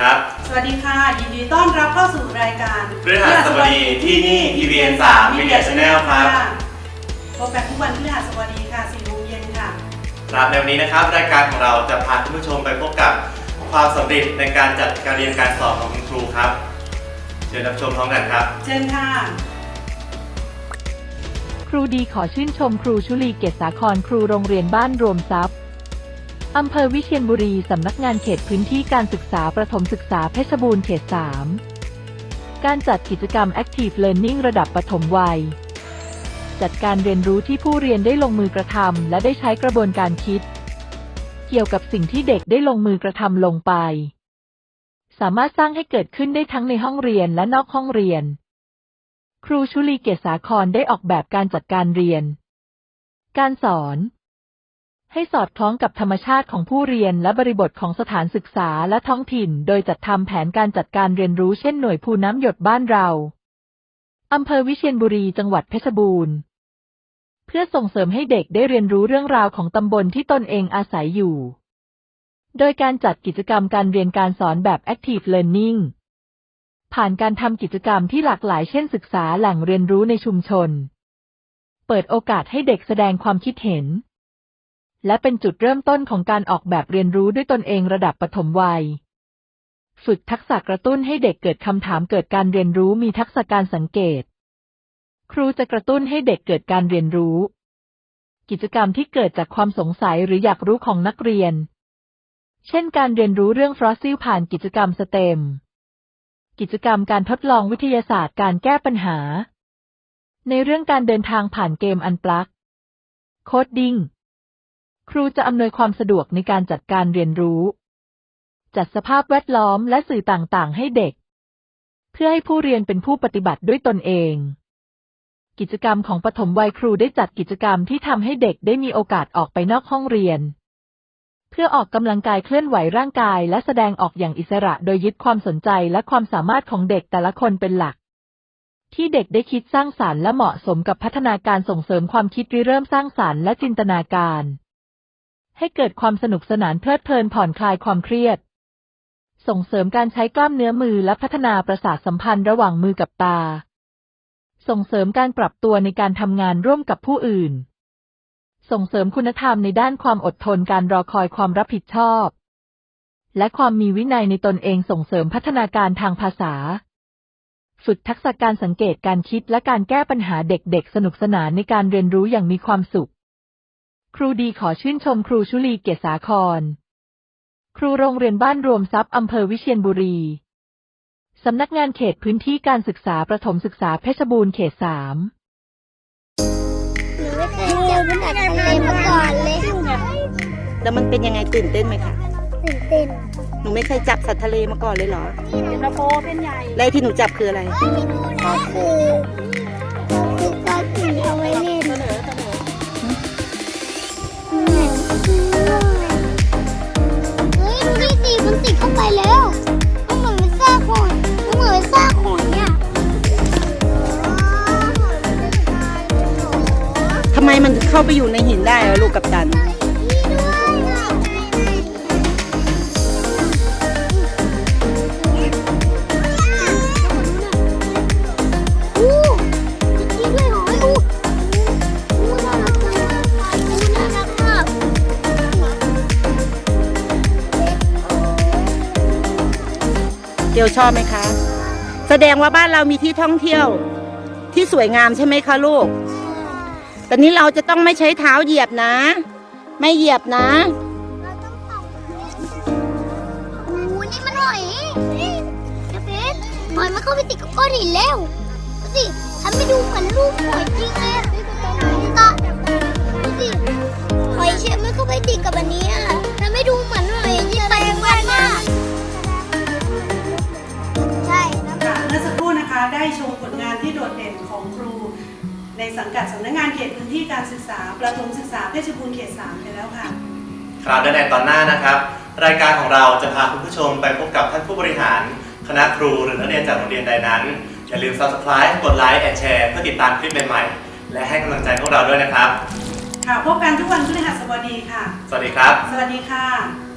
ครับ สวัสดีค่ะ ยินดีต้อนรับเข้าสู่รายการพฤหัสบดีที่นี่ TVN 3 Media Channel ครับ พบกันทุกวันพฤหัสบดีค่ะ4โมงเย็นค่ะ ครับในวันนี้นะครับ รายการของเราจะพาคุณผู้ชมไปพบกับความสำเร็จในการจัดการเรียนการสอนของคุณครูครับ เชิญรับชมพร้อมกันครับ เชิญค่ะ ครูดีขอชื่นชมครูชุลีเกษสาครครูโรงเรียนบ้านรวมทรัพย์ อำเภอวิเชียรบุรี สำนักงานเขตพื้นที่การศึกษาประถมศึกษาเพชรบูรณ์เขต 3 การจัดกิจกรรม Active Learning ระดับประถมวัย จัดการเรียนรู้ที่ผู้เรียนได้ลงมือกระทำและได้ใช้กระบวนการคิด เกี่ยวกับสิ่งที่เด็กได้ลงมือกระทำลงไป สามารถสร้างให้เกิดขึ้นได้ทั้งในห้องเรียนและนอกห้องเรียน ครูชุลีเกษสาครได้ออกแบบการจัดการเรียน การสอน ให้สอดคล้องกับธรรมชาติของผู้เรียนและบริบทของสถานศึกษาและท้องถิ่น โดยจัดทำแผนการจัดการเรียนรู้เช่นหน่วยภูน้ำหยดบ้านเราอำเภอวิเชียรบุรีจังหวัดเพชรบูรณ์ เพื่อส่งเสริมให้เด็กได้เรียนรู้เรื่องราวของตำบลที่ตนเองอาศัยอยู่ โดยการจัดกิจกรรมการเรียนการสอนแบบ Active Learning ผ่านการทำกิจกรรมที่หลากหลายเช่นศึกษาแหล่งเรียนรู้ในชุมชน เปิดโอกาสให้เด็กแสดงความคิดเห็น และเป็นจุดเริ่มต้นของการออกแบบเรียนรู้ด้วยตนเองระดับปฐมวัย ฝึกทักษะกระตุ้นให้เด็กเกิดคำถามเกิดการเรียนรู้มีทักษะการสังเกต ครูจะกระตุ้นให้เด็กเกิดการเรียนรู้ กิจกรรมที่เกิดจากความสงสัยหรืออยากรู้ของนักเรียน เช่นการเรียนรู้เรื่องฟรอสซิลผ่านกิจกรรมสเต็ม กิจกรรมการทดลองวิทยาศาสตร์การแก้ปัญหา ในเรื่องการเดินทางผ่านเกมอันปลัก โคดดิ้ง ครูจะอำนวยความสะดวกในการจัดการเรียนรู้ จัดสภาพแวดล้อมและสื่อต่างๆ ให้เด็ก เพื่อให้ผู้เรียนเป็นผู้ปฏิบัติด้วยตนเอง กิจกรรมของปฐมวัยครูได้จัดกิจกรรมที่ทำให้เด็กได้มีโอกาสออกไปนอกห้องเรียน เพื่อออกกำลังกายเคลื่อนไหวร่างกาย และแสดงออกอย่างอิสระโดยยึดความสนใจและความสามารถของเด็กแต่ละคนเป็นหลักที่เด็กได้คิดสร้างสารรค์และเหมาะสมกับพัฒนาการส่งเสริมความคิดริเริ่มสร้างสารรค์และจินตนาการ ให้เกิดความสนุกสนานเพลิดเพลินผ่อนคลายความเครียด ส่งเสริมการใช้กล้ามเนื้อมือและพัฒนาประสาทสัมพันธ์ระหว่างมือกับตา ส่งเสริมการปรับตัวในการทำงานร่วมกับผู้อื่น ส่งเสริมคุณธรรมในด้านความอดทนการรอคอยความรับผิดชอบ และความมีวินัยในตนเองส่งเสริมพัฒนาการทางภาษาฝึกทักษะการสังเกตการคิดและการแก้ปัญหาเด็กๆ สนุกสนานในการเรียนรู้อย่างมีความสุข ครูดีขอชื่นชมครูชุลีเกษสาคร ครูโรงเรียนบ้านรวมทรัพย์อำเภอวิเชียรบุรี สำนักงานเขตพื้นที่การศึกษาประถมศึกษาเพชรบูรณ์เขตสามหนูไม่เคยเจอขนาดทะเลมาก่อนเลยแล้วมันเป็นยังไงตื่นเต้นไหมคะตื่นเต้นหนูไม่เคยจับสัตว์ทะเลมาก่อนเลยเหรอกระโปเป็นใหญ่แล้วไอ้ที่หนูจับคืออะไรก็คือคือปลาสีเอาไว้เล่น มันเข้าไปอยู่ในหินได้ลูกกับตันอู้จริงด้วยเหรออู้อู้น่ารักมากอู้น่ารักมากเกียวชอบไหมคะ แสดงว่าบ้านเรามีที่ท่องเที่ยว ที่สวยงามใช่ไหมคะลูก แต่นี้เราจะต้องไม่ใช้เท้าเหยียบนะ ไม่เหยียบนะโอ้โหนี่มันหอยเดี๋ยวเฟสหอยมันเข้าไปติดกับก้อนหินแล้วดูสิทำให้ดูเหมือนรูปหอยจริงเลยอะตาดูสิหอยเชฟมันเข้าไปติดกับอันนี้อะทำให้ดูเหมือนหอยที่ปัจจุบันมากใช่ ค่ะเมื่อสักครู่นะคะได้ชมผลงานที่โดดเด่นของครู ในสังกัดสำนักงานเขตพื้นที่การศึกษา ประถมศึกษาเพชรบูรณ์เขตสามไปแล้วค่ะ ครับและในตอนหน้านะครับ รายการของเราจะพาคุณผู้ชมไปพบกับท่านผู้บริหาร คณะครูหรือนักเรียนจากโรงเรียนใดนั้น อย่าลืม subscribe กดไลค์แอนแชร์เพื่อติดตามคลิปใหม่ๆ และให้กำลังใจพวกเราด้วยนะครับ ค่ะ พบกันทุกวันพฤหัสบดีค่ะ สวัสดีครับ สวัสดีค่ะ